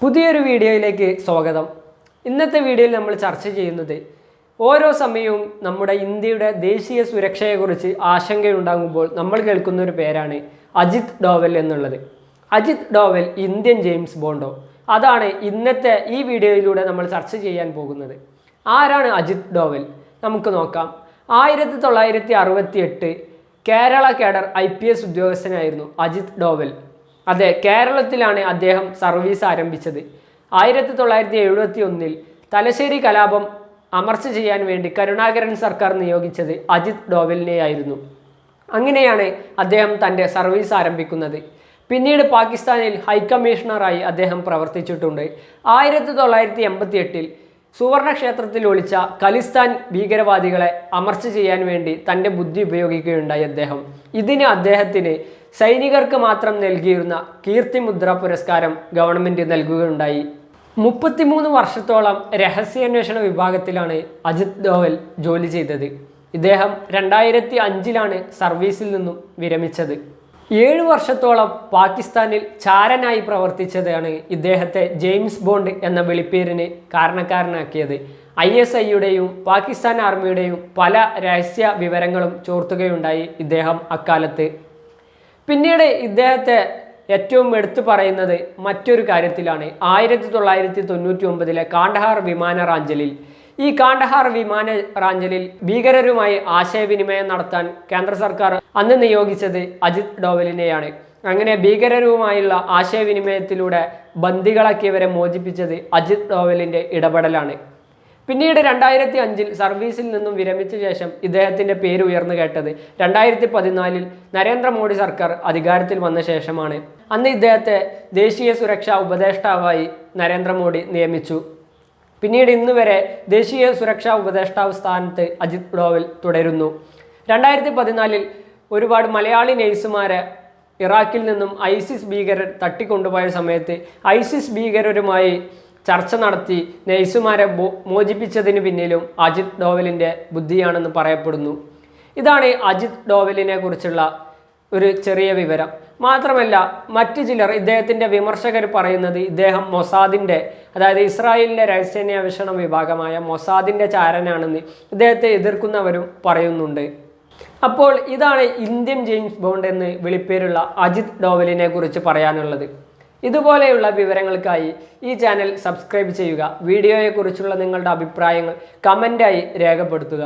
പുതിയൊരു വീഡിയോയിലേക്ക് സ്വാഗതം. ഇന്നത്തെ വീഡിയോയിൽ നമ്മൾ ചർച്ച ചെയ്യുന്നത് ഓരോ സമയവും നമ്മുടെ ഇന്ത്യയുടെ ദേശീയ സുരക്ഷയെക്കുറിച്ച് ആശങ്കയുണ്ടാകുമ്പോൾ നമ്മൾ കേൾക്കുന്ന ഒരു പേരാണ് അജിത് ഡോവൽ എന്നുള്ളത്. അജിത് ഡോവൽ ഇന്ത്യൻ ജെയിംസ് ബോണ്ടോ. അതാണ് ഇന്നത്തെ ഈ വീഡിയോയിലൂടെ നമ്മൾ ചർച്ച ചെയ്യാൻ പോകുന്നത്. ആരാണ് അജിത് ഡോവൽ? നമുക്ക് നോക്കാം. ആയിരത്തി തൊള്ളായിരത്തി അറുപത്തി എട്ട് Kerala cadre I P S ഉദ്യോഗസ്ഥനായിരുന്നു Ajit Doval. അതെ കേരളത്തിലാണ് അദ്ദേഹം സർവീസ് ആരംഭിച്ചത്. ആയിരത്തി തൊള്ളായിരത്തി എഴുപത്തി ഒന്നിൽ തലശ്ശേരി കലാപം അമർച്ച ചെയ്യാൻ വേണ്ടി കരുണാകരൻ സർക്കാർ നിയോഗിച്ചത് അജിത് ഡോവലിനെയായിരുന്നു. അങ്ങനെയാണ് അദ്ദേഹം തന്റെ സർവീസ് ആരംഭിക്കുന്നത്. പിന്നീട് പാകിസ്ഥാനിൽ ഹൈക്കമ്മീഷണറായി അദ്ദേഹം പ്രവർത്തിച്ചിട്ടുണ്ട്. ആയിരത്തി തൊള്ളായിരത്തി എൺപത്തി എട്ടിൽ സുവർണക്ഷേത്രത്തിൽ ഒളിച്ച ഖലിസ്ഥാൻ ഭീകരവാദികളെ അമർച്ച ചെയ്യാൻ വേണ്ടി തന്റെ ബുദ്ധി ഉപയോഗിക്കുകയുണ്ടായി അദ്ദേഹം. ഇതിന് അദ്ദേഹത്തിന് സൈനികർക്ക് മാത്രം നൽകിയിരുന്ന കീർത്തിമുദ്ര പുരസ്കാരം ഗവൺമെന്റ് നൽകുകയുണ്ടായി. മുപ്പത്തിമൂന്ന് വർഷത്തോളം രഹസ്യാന്വേഷണ വിഭാഗത്തിലാണ് അജിത് ഡോവൽ ജോലി ചെയ്തത്. ഇദ്ദേഹം രണ്ടായിരത്തി അഞ്ചിലാണ് സർവീസിൽ നിന്നും വിരമിച്ചത്. ഏഴു വർഷത്തോളം പാകിസ്ഥാനിൽ ചാരനായി പ്രവർത്തിച്ചതാണ് ഇദ്ദേഹത്തെ ജെയിംസ് ബോണ്ട് എന്ന വിളിപ്പേരിന് കാരണക്കാരനാക്കിയത്. ഐ എസ് ഐയുടെയും പാകിസ്ഥാൻ ആർമിയുടെയും പല രഹസ്യ വിവരങ്ങളും ചോർത്തുകയുണ്ടായി ഇദ്ദേഹം അക്കാലത്ത്. പിന്നീട് ഇദ്ദേഹത്തെ ഏറ്റവും എടുത്തു പറയുന്നത് മറ്റൊരു കാര്യത്തിലാണ്. ആയിരത്തി തൊള്ളായിരത്തി തൊണ്ണൂറ്റി ഒമ്പതിലെ കാണ്ഡഹാർ വിമാന റാഞ്ചലിൽ ഈ കാണ്ഡഹാർ വിമാന റാഞ്ചലിൽ ഭീകരരുമായി ആശയവിനിമയം നടത്താൻ കേന്ദ്ര സർക്കാർ അന്ന് നിയോഗിച്ചത് അജിത് ഡോവലിനെയാണ്. അങ്ങനെ ഭീകരരുമായുള്ള ആശയവിനിമയത്തിലൂടെ ബന്ദികളാക്കിയവരെ മോചിപ്പിച്ചത് അജിത് ഡോവലിന്റെ ഇടപെടലാണ്. പിന്നീട് രണ്ടായിരത്തി അഞ്ചിൽ സർവീസിൽ നിന്നും വിരമിച്ച ശേഷം ഇദ്ദേഹത്തിന്റെ പേര് ഉയർന്നു കേട്ടത് രണ്ടായിരത്തി പതിനാലിൽ നരേന്ദ്രമോദി സർക്കാർ അധികാരത്തിൽ വന്ന ശേഷമാണ്. അന്ന് ഇദ്ദേഹത്തെ ദേശീയ സുരക്ഷാ ഉപദേഷ്ടാവായി നരേന്ദ്രമോദി നിയമിച്ചു. പിന്നീട് ഇന്ന് വരെ ദേശീയ സുരക്ഷാ ഉപദേഷ്ടാവ് സ്ഥാനത്ത് അജിത് ഡോവൽ തുടരുന്നു. രണ്ടായിരത്തി പതിനാലിൽ ഒരുപാട് മലയാളി നേഴ്സുമാരെ ഇറാഖിൽ നിന്നും ഐസിസ് ഭീകരർ തട്ടിക്കൊണ്ടുപോയ സമയത്ത് ഐസിസ് ഭീകരരുമായി ചർച്ച നടത്തി നെയ്സുമാരെ ബോ- മോചിപ്പിച്ചതിന് പിന്നിലും അജിത് ഡോവലിന്റെ ബുദ്ധിയാണെന്ന് പറയപ്പെടുന്നു. ഇതാണ് അജിത് ഡോവലിനെ കുറിച്ചുള്ള ഒരു ചെറിയ വിവരം. മാത്രമല്ല മറ്റു ചിലർ ഇദ്ദേഹത്തിന്റെ വിമർശകർ പറയുന്നത് ഇദ്ദേഹം മൊസാദിന്റെ അതായത് ഇസ്രായേലിന്റെ രഹസ്യാന്വേഷണ വിഭാഗമായ മൊസാദിന്റെ ചാരനാണെന്ന് ഇദ്ദേഹത്തെ എതിർക്കുന്നവരും പറയുന്നുണ്ട്. അപ്പോൾ ഇതാണ് ഇന്ത്യൻ ജെയിംസ് ബോണ്ട് എന്ന് വിളിപ്പേരുള്ള അജിത് ഡോവലിനെ കുറിച്ച് പറയാനുള്ളത്. ഇതുപോലെയുള്ള വിവരങ്ങൾക്കായി ഈ ചാനൽ സബ്സ്ക്രൈബ് ചെയ്യുക. വീഡിയോയെക്കുറിച്ചുള്ള നിങ്ങളുടെ അഭിപ്രായങ്ങൾ കമന്റായി രേഖപ്പെടുത്തുക.